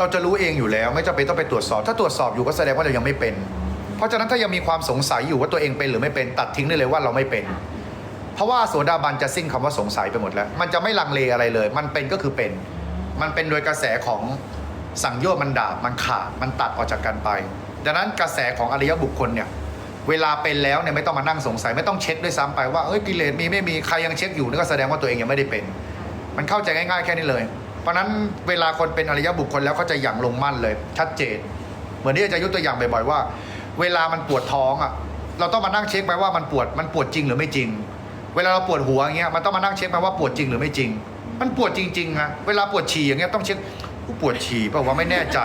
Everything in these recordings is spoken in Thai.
เราจะรู้เองอยู่แล้ว ไม่จำเป็นต้องไปตรวจสอบ ถ้าตรวจสอบอยู่ก็แสดงว่าเรายังไม่เป็น เพราะฉะนั้นถ้ายังมีความสงสัยอยู่ว่าตัวเองเป็นหรือไม่เป็นตัดทิ้งได้เลยว่าเราไม่เป็น เพราะว่าโสดาบันจะสิ้นคำว่าสงสัยไปหมดแล้ว มันจะไม่ลังเลอะไรเลย มันเป็นก็คือเป็น มันเป็นโดยกระแสของสังโยชน์มันดาบมันขาดมันตัดออกจากกันไป ดังนั้นกระแสของอริยบุคคลเนี่ยเวลาเป็นแล้วเนี่ยไม่ต้องมานั่งสงสัยไม่ต้องเช็คด้วยซ้ำไปว่าเอ้ยกิเลสมีไม่มีใครยังเช็คอยู่นี่ก็แสดงว่าตัวเองยังไม่ได้เป็น มันเข้าใจง่ายๆแค่นี้เลย เพราะนั้นเวลาคนเป็นอริยบุคคลแล้วเขาจะอย่างลงมั่นเลย ชัดเจน เหมือนที่อาจารย์ยกตัวอย่างบ่อยๆว่า เวลามันปวดท้องอะเราต้องมานั่งเช็คไหมว่ามันปวดมันปวดจริงหรือไม่จริง เวลาเราปวดหัวอย่างเงี้ยมันต้องมานั่งเช็คไหมว่าปวดจริงหรือไม่จริง มันปวดจริงๆอะเวลาปวดฉี่อย่างเงี้ยต้องเช็คปวดฉี่เปล่าวะไม่แน่ใจ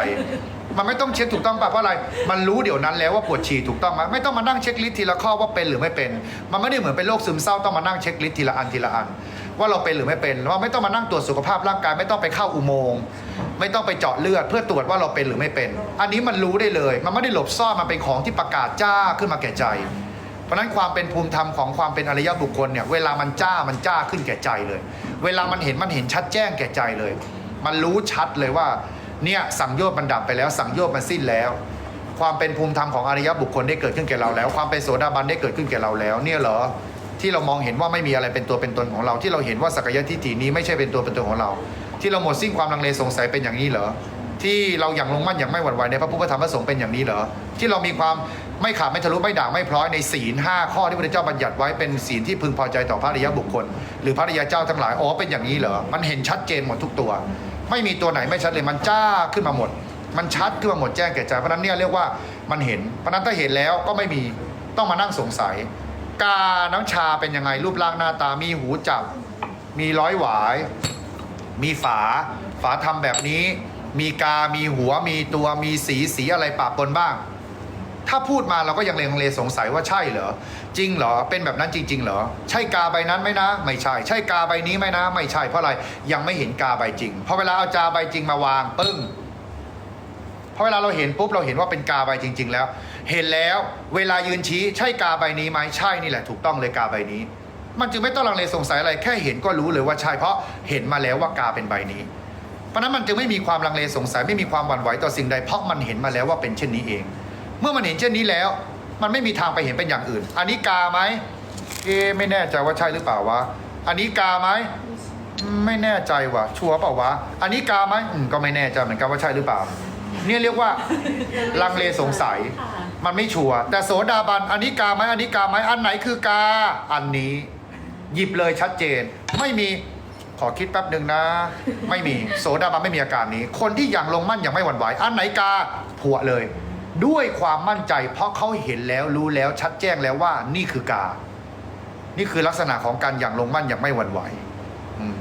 มันไม่ต้องเช็คถูกต้องป่ะเพราะอะไร มันรู้เดี๋ยวนั้นแล้วว่าปวดฉี่ถูกต้องไหมไม่ต้องมานั่งเช็คลิสต์ทีละข้อว่าเป็นหรือไม่เป็น มันไม่ได้เหมือนเป็นโรคซึมเศร้าต้องมานั่งเช็คลิสต์ทีละอันทีละอัน ว่าเราเป็นหรือไม่เป็นว่าไม่ต้องมานั่งตรวจสุขภาพร่างกายไม่ต้องไปเข้าอุโมงค์ไม่ต้องไปเจาะเลือดเพื่อตรวจว่าเราเป็นหรือไม่เป็น อันนี้มันรู้ได้เลย มันไม่ได้หลบซ่อนมันเป็นของที่ประกาศจ้าขึ้นมาแก่ใจ เพราะนั้นความเป็นภูมิธรรมของความเป็นอริยบุคคลเนี่ยเวลามันจ้ามันจ้าขึ้นแก่ใจเลย เวลามันเห็นมันเห็นชัดแจ้งแก่ใจเลย มันรู้ชัดเลยว่าเนี่ยสังโยชน์มันดับไปแล้ว สังโยชน์มันสิ้นแล้ว ความเป็นภูมิธรรมของอริยบุคคลได้เกิดขึ้นแก่เราแล้ว ความเป็นโสดาบันได้เกิดขึ้นแก่เราแล้ว เนี่ยเหรอ ที่เรามองเห็นว่าไม่มีอะไรเป็นตัวเป็นตนของเรา ที่เราเห็นว่าสักยะทิฏฐินี้ไม่ใช่เป็นตัวเป็นตนของเรา ที่เราหมดสิ้นความลังเลสงสัยเป็นอย่างนี้เหรอที่เราอย่างลงมั่นอย่างไม่หวั่นไหวในพระพุทธธรรมพระสงฆ์เป็นอย่างนี้เหรอที่เรามีความไม่ขาดไม่ทะลุไม่ด่างไม่พร้อยในศีลห้าข้อที่พระเจ้าบัญญัติไว้เป็นศีลที่พึงพอใจต่อพระริยบุคคล หรือพระริยเจ้าทั้งหลายอ๋อเป็นอย่างนี้เหรอมันเห็นชัดเจนหมดทุกตัว ไม่มีตัวไหนไม่ชัดเลยมันจ้าขึ้นมาหมด มันชัดขึ้นมาหมดแจ้งแก่ใจเพราะนั้นเนี่ยเรียกว่ามันเห็นเพราะนั้นถ้าเห็นแล้วก็ไม่มีต้องมานั่งสงสัย กาน้ำชาเป็นยังไงรูปร่างหน้าตามีหูจับ มีร้อยหวาย มีฝา ฝาทำแบบนี้ มีกา มีหัว มีตัว มีสี สีอะไรปะปนบ้าง ถ้าพูดมาเราก็ยังเลงเลสงสัยว่าใช่เหรอ จริงเหรอ เป็นแบบนั้นจริง ๆ เหรอ ใช่กาใบนั้นไหมนะ ไม่ใช่ ใช่กาใบนี้ไหมนะ ไม่ใช่ เพราะอะไร ยังไม่เห็นกาใบจริง พอเวลาเอาจาใบจริงมาวางปึ้ง พอเวลาเราเห็นปุ๊บเราเห็นว่าเป็นกาใบจริง ๆ แล้ว เห็นแล้วเวลายืนชี้ใช่กาใบนี้ไหมใช่นี่แหละถูกต้องเลยกาใบนี้ มันจึงไม่ต้องลังเลสงสัยอะไรแค่เห็นก็รู้เลยว่าใช่เพราะเห็นมาแล้วว่ากาเป็นใบนี้ เพราะนั้นมันจึงไม่มีความลังเลสงสัยไม่มีความหวั่นไหวต่อสิ่งใดเพราะมันเห็นมาแล้วว่าเป็นเช่นนี้เอง เมื่อมันเห็นเช่นนี้แล้ว มันไม่มีทางไปเห็นเป็นอย่างอื่น อันนี้กาไหมเอะไม่แน่ใจว่าใช่หรือเปล่าวะอันนี้กาไหมไม่แน่ใจว่ะชัวร์เปล่าวะ อันนี้กาไหมอืมก็ไม่แน่ใจเหมือนกันว่าใช่หรือเปล่า เนี่ยเรียกว่าลังเลสงสัย มันไม่ชัวร์แต่โสดาบันอันนี้กาไหมอันนี้กาไหมอันไหนคือกาอันนี้ หยิบเลยชัดเจน ไม่มีขอคิดแป๊บหนึ่งนะ ไม่มีโสดาบันไม่มีอาการนี้ คนที่อย่างลงมั่นอย่างไม่หวั่นไหวอันไหนกาผัวเลย ด้วยความมั่นใจ เพราะเขาเห็นแล้วรู้แล้วชัดแจ้งแล้วว่านี่คือกา นี่คือลักษณะของการอย่างลงมั่นอย่างไม่หวั่นไหวอืม